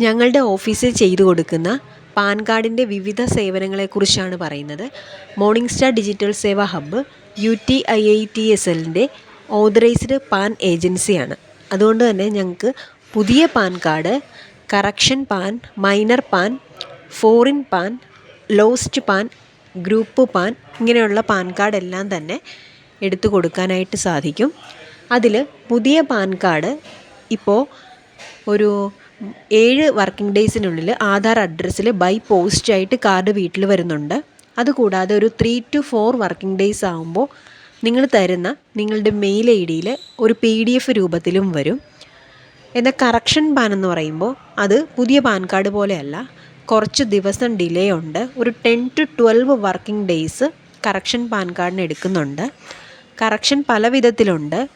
ഞങ്ങളുടെ ഓഫീസിൽ ചെയ്തു കൊടുക്കുന്ന പാൻ കാർഡിന്റെ വിവിധ സേവനങ്ങളെക്കുറിച്ചാണ് പറയുന്നത്. Morning star digital Seva hub U T I I T S എല്ലിന്റെ ഓതറൈസ്ഡ് പാൻ ഏജൻസിയാണ്. അതുകൊണ്ട് തന്നെ ഞങ്ങൾക്ക് പുതിയ PAN card correction PAN minor PAN foreign PAN lost PAN group PAN ഇങ്ങനെയുള്ള പാൻ കാർഡ് എല്ലാം തന്നെ എടുത്തു കൊടുക്കാനായിട്ട് സാധിക്കും. അതിൽ പുതിയ പാൻ കാർഡ് ഇപ്പോൾ ഒരു ഏഴ് വർക്കിംഗ് ഡേയ്സിനുള്ളിൽ ആധാർ അഡ്രസ്സിൽ ബൈ പോസ്റ്റായിട്ട് കാർഡ് വീട്ടിൽ വരുന്നുണ്ട്. അതുകൂടാതെ ഒരു three two four working days ആകുമ്പോൾ നിങ്ങൾ തരുന്ന നിങ്ങളുടെ മെയിൽ ഐ ഡിയിൽ ഒരു പി ഡി എഫ് രൂപത്തിലും വരും. എന്നാൽ കറക്ഷൻ പാൻ എന്ന് പറയുമ്പോൾ അത് പുതിയ പാൻ കാർഡ് പോലെയല്ല കുറച്ച് ദിവസം ഡിലേ ഉണ്ട്. ഒരു ten to twelve working days correction PAN കാർഡിന് എടുക്കുന്നുണ്ട്. കറക്ഷൻ പല വിധത്തിലുണ്ട്.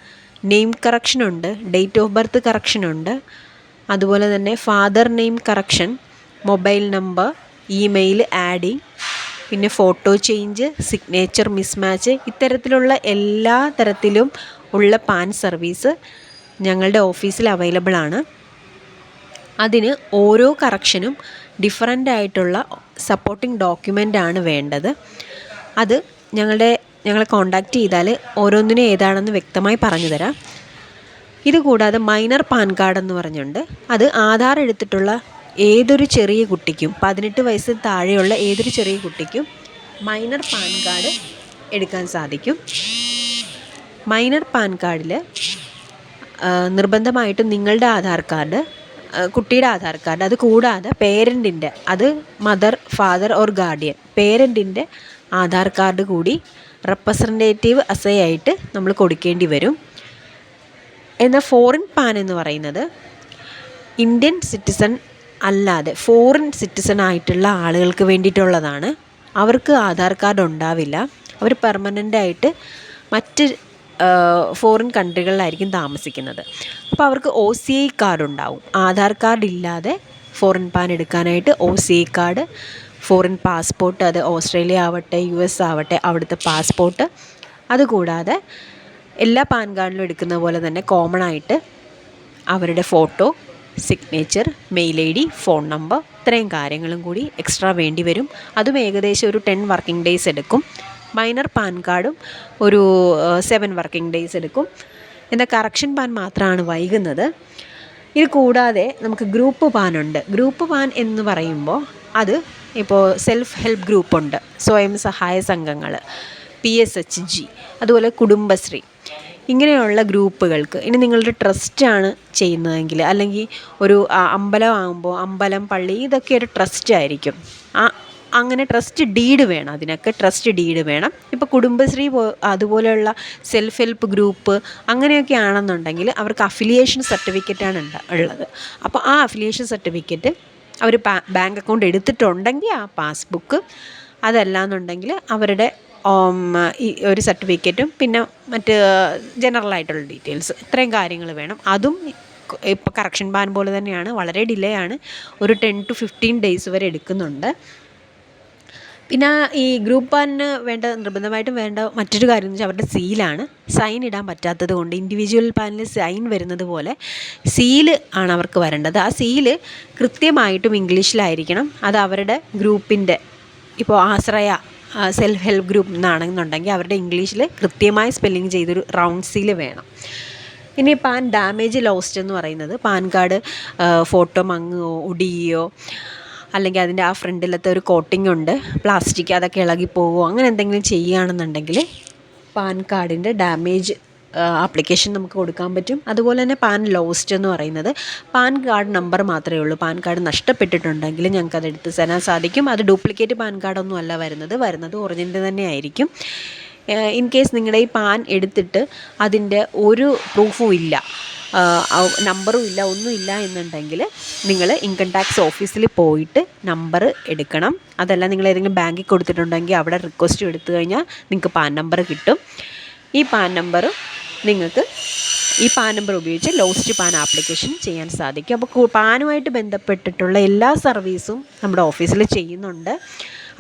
നെയിം കറക്ഷനുണ്ട് ഡേറ്റ് ഓഫ് ബർത്ത് കറക്ഷനുണ്ട് അതുപോലെ തന്നെ father name correction mobile number email adding പിന്നെ ഫോട്ടോ ചേഞ്ച് സിഗ്നേച്ചർ മിസ്മാച്ച് ഇത്തരത്തിലുള്ള എല്ലാ തരത്തിലും ഉള്ള പാൻ സർവീസ് ഞങ്ങളുടെ ഓഫീസിൽ അവൈലബിൾ ആണ്. അതിന് ഓരോ കറക്ഷനും ഡിഫറന്റ് ആയിട്ടുള്ള സപ്പോർട്ടിംഗ് ഡോക്യുമെന്റ് ആണ് വേണ്ടത്. അത് ഞങ്ങളുടെ ഞങ്ങളെ കോണ്ടാക്റ്റ് ചെയ്താൽ ഓരോന്നിനും ഏതാണെന്ന് വ്യക്തമായി പറഞ്ഞു തരാം ഇത് കൂടാതെ മൈനർ പാൻ കാർഡ് എന്ന് പറഞ്ഞുണ്ട്. അത് ആധാർ എടുത്തിട്ടുള്ള ഏതൊരു ചെറിയ കുട്ടിക്കും പതിനെട്ട് വയസ്സിൽ താഴെയുള്ള ഏതൊരു ചെറിയ കുട്ടിക്കും മൈനർ പാൻ കാർഡ് എടുക്കാൻ സാധിക്കും. മൈനർ പാൻ കാർഡിൽ നിർബന്ധമായിട്ടും നിങ്ങളുടെ ആധാർ കാർഡ് കുട്ടിയുടെ ആധാർ കാർഡ് അത് കൂടാതെ പേരന്റിന്റെ അത് മദർ ഫാദർ ഓർ ഗാർഡിയൻ പേരന്റിന്റെ ആധാർ കാർഡ് കൂടി റെപ്രസെന്റേറ്റീവ് അസൈ ആയിട്ട് നമ്മൾ കൊടുക്കേണ്ടി വരും. എന്നാൽ ഫോറിൻ പാൻ എന്ന് പറയുന്നത് ഇന്ത്യൻ സിറ്റിസൺ അല്ലാതെ ഫോറിൻ സിറ്റിസൺ ആയിട്ടുള്ള ആളുകൾക്ക് വേണ്ടിയിട്ടുള്ളതാണ്. അവർക്ക് ആധാർ കാർഡ് ഉണ്ടാവില്ല. അവർ പെർമനന്റ് ആയിട്ട് മറ്റ് ഫോറിൻ കൺട്രികളിലായിരിക്കും താമസിക്കുന്നത്. അപ്പോൾ അവർക്ക് ഒ സി ഐ കാർഡ് ഉണ്ടാവും. ആധാർ കാർഡ് ഇല്ലാതെ ഫോറിൻ പാൻ എടുക്കാനായിട്ട് O C I card foreign passport അത് ഓസ്ട്രേലിയ ആവട്ടെ യു എസ് ആവട്ടെ അവിടുത്തെ പാസ്പോർട്ട് അതുകൂടാതെ എല്ലാ പാൻ കാർഡിലും എടുക്കുന്ന പോലെ തന്നെ കോമൺ ആയിട്ട് അവരുടെ photo signature mail I D phone number ഇത്രയും കാര്യങ്ങളും കൂടി എക്സ്ട്രാ വേണ്ടി വരും. അതും ഏകദേശം ഒരു ടെൻ വർക്കിംഗ് ഡേയ്സ് എടുക്കും. മൈനർ പാൻ കാർഡും ഒരു സെവൻ വർക്കിംഗ് ഡേയ്സ് എടുക്കും. എന്നാൽ കറക്ഷൻ പാൻ മാത്രമാണ് വൈകുന്നത്. ഇത് കൂടാതെ നമുക്ക് ഗ്രൂപ്പ് പാൻ ഉണ്ട്. ഗ്രൂപ്പ് പാൻ എന്ന് പറയുമ്പോൾ അത് ഇപ്പോൾ സെൽഫ് ഹെൽപ്പ് ഗ്രൂപ്പുണ്ട് സ്വയം സഹായ സംഘങ്ങൾ പി എസ് എച്ച് ജി അതുപോലെ കുടുംബശ്രീ. ഇങ്ങനെയുള്ള ഗ്രൂപ്പുകൾക്ക് ഇനി നിങ്ങളുടെ ട്രസ്റ്റാണ് ചെയ്യുന്നതെങ്കിൽ അല്ലെങ്കിൽ ഒരു അമ്പലമാകുമ്പോൾ അമ്പലം പള്ളി ഇതൊക്കെ ഒരു ട്രസ്റ്റ് ആയിരിക്കും. ആ അങ്ങനെ ട്രസ്റ്റ് ഡീഡ് വേണം. അതിനൊക്കെ ട്രസ്റ്റ് ഡീഡ് വേണം. ഇപ്പോൾ കുടുംബശ്രീ പോ അതുപോലെയുള്ള സെൽഫ് ഹെൽപ്പ് ഗ്രൂപ്പ് അങ്ങനെയൊക്കെ ആണെന്നുണ്ടെങ്കിൽ അവർക്ക് അഫിലിയേഷൻ സർട്ടിഫിക്കറ്റാണ് ഉള്ളത്. അപ്പോൾ ആ അഫിലിയേഷൻ സർട്ടിഫിക്കറ്റ് അവർ ബാങ്ക് അക്കൗണ്ട് എടുത്തിട്ടുണ്ടെങ്കിൽ ആ പാസ്ബുക്ക് അതല്ല എന്നുണ്ടെങ്കിൽ അവരുടെ ഈ ഒരു സർട്ടിഫിക്കറ്റും പിന്നെ മറ്റ് ജനറൽ ആയിട്ടുള്ള ഡീറ്റെയിൽസ് ഇത്രയും കാര്യങ്ങൾ വേണം. അതും ഇപ്പോൾ കറക്ഷൻ പാൻ പോലെ തന്നെയാണ്. വളരെ ഡിലേ ആണ്. ഒരു ടെൻ ടു ഫിഫ്റ്റീൻ ഡേയ്സ് വരെ എടുക്കുന്നുണ്ട്. പിന്നെ ഈ ഗ്രൂപ്പ് പാനിന് വേണ്ട നിർബന്ധമായിട്ടും വേണ്ട മറ്റൊരു കാര്യം എന്ന് വെച്ചാൽ അവരുടെ സീലാണ് സൈൻ ഇടാൻ പറ്റാത്തത് കൊണ്ട് ഇൻഡിവിജ്വൽ പാനിൽ സൈൻ വരുന്നത് പോലെ സീൽ ആണ് അവർക്ക് വരേണ്ടത്. ആ സീൽ കൃത്യമായിട്ടും ഇംഗ്ലീഷിലായിരിക്കണം അത് അവരുടെ ഗ്രൂപ്പിന്റെ ഇപ്പോൾ ആശ്രയ സെൽഫ് ഹെൽപ്പ് ഗ്രൂപ്പ് എന്നാണെന്നുണ്ടെങ്കിൽ അവരുടെ ഇംഗ്ലീഷിൽ കൃത്യമായി സ്പെല്ലിങ് ചെയ്തൊരു റൗണ്ട് സീൽ വേണം. ഇനി പാൻ ഡാമേജ് ലോസ്റ്റ് എന്ന് പറയുന്നത് പാൻ കാർഡ് ഫോട്ടോ മങ്ങുകയോ ഒടിയുകയോ അല്ലെങ്കിൽ അതിന്റെ ആ ഫ്രണ്ടിലത്തെ ഒരു കോട്ടിംഗ് ഉണ്ട് പ്ലാസ്റ്റിക് അതൊക്കെ ഇളകി പോകുമോ അങ്ങനെ എന്തെങ്കിലും ചെയ്യുകയാണെന്നുണ്ടെങ്കിൽ പാൻ കാർഡിന്റെ ഡാമേജ് ആപ്ലിക്കേഷൻ നമുക്ക് കൊടുക്കാൻ പറ്റും. അതുപോലെ തന്നെ പാൻ ലോസ്റ്റ് എന്ന് പറയുന്നത് പാൻ കാർഡ് നമ്പർ മാത്രമേ ഉള്ളൂ. പാൻ കാർഡ് നഷ്ടപ്പെട്ടിട്ടുണ്ടെങ്കിൽ ഞങ്ങൾക്ക് അത് എടുത്ത് തരാൻ സാധിക്കും. അത് ഡ്യൂപ്ലിക്കേറ്റ് പാൻ കാർഡൊന്നും അല്ല വരുന്നത്. വരുന്നത് ഒറിജിനൽ തന്നെ ആയിരിക്കും. ഇൻ കേസ് നിങ്ങളുടെ ഈ പാൻ എടുത്തിട്ട് അതിന്റെ ഒരു പ്രൂഫും ഇല്ല. നമ്പറും ഇല്ല ഒന്നും ഇല്ല എന്നുണ്ടെങ്കിൽ നിങ്ങൾ ഇൻകം ടാക്സ് ഓഫീസിൽ പോയിട്ട് നമ്പർ എടുക്കണം. അതല്ല നിങ്ങൾ ഏതെങ്കിലും ബാങ്കിൽ കൊടുത്തിട്ടുണ്ടെങ്കിൽ അവിടെ റിക്വസ്റ്റ് എടുത്തു കഴിഞ്ഞാൽ നിങ്ങൾക്ക് പാൻ നമ്പർ കിട്ടും. ഈ പാൻ നമ്പർ നിങ്ങൾക്ക് ഈ പാൻ നമ്പർ ഉപയോഗിച്ച് ലോസ്റ്റ് പാൻ ആപ്ലിക്കേഷൻ ചെയ്യാൻ സാധിക്കും. അപ്പോൾ പാനുമായിട്ട് ബന്ധപ്പെട്ടിട്ടുള്ള എല്ലാ സർവീസും നമ്മുടെ ഓഫീസിൽ ചെയ്യുന്നുണ്ട്.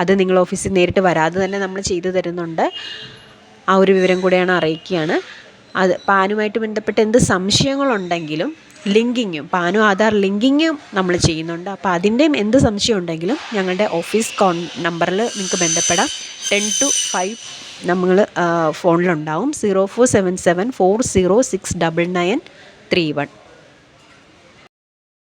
അത് നിങ്ങൾ ഓഫീസിൽ നേരിട്ട് വരാതെ തന്നെ നമ്മൾ ചെയ്തു തരുന്നുണ്ട്. ആ ഒരു വിവരം കൂടെയാണ് അറിയിക്കുകയാണ്. അത് പാനുമായിട്ട് ബന്ധപ്പെട്ട് എന്ത് സംശയങ്ങളുണ്ടെങ്കിലും ലിങ്കിങ്ങും പാനും ആധാർ ലിങ്കിങ്ങും നമ്മൾ ചെയ്യുന്നുണ്ട്. അപ്പോൾ അതിന്റെയും എന്ത് സംശയം ഉണ്ടെങ്കിലും ഞങ്ങളുടെ ഓഫീസ് കോൺ നമ്പറിൽ നിങ്ങൾക്ക് ബന്ധപ്പെടാം. ടെൻ ടു ഫൈവ് നമ്മൾ ഫോണിലുണ്ടാവും. Zero four seven seven four zero six double nine three one.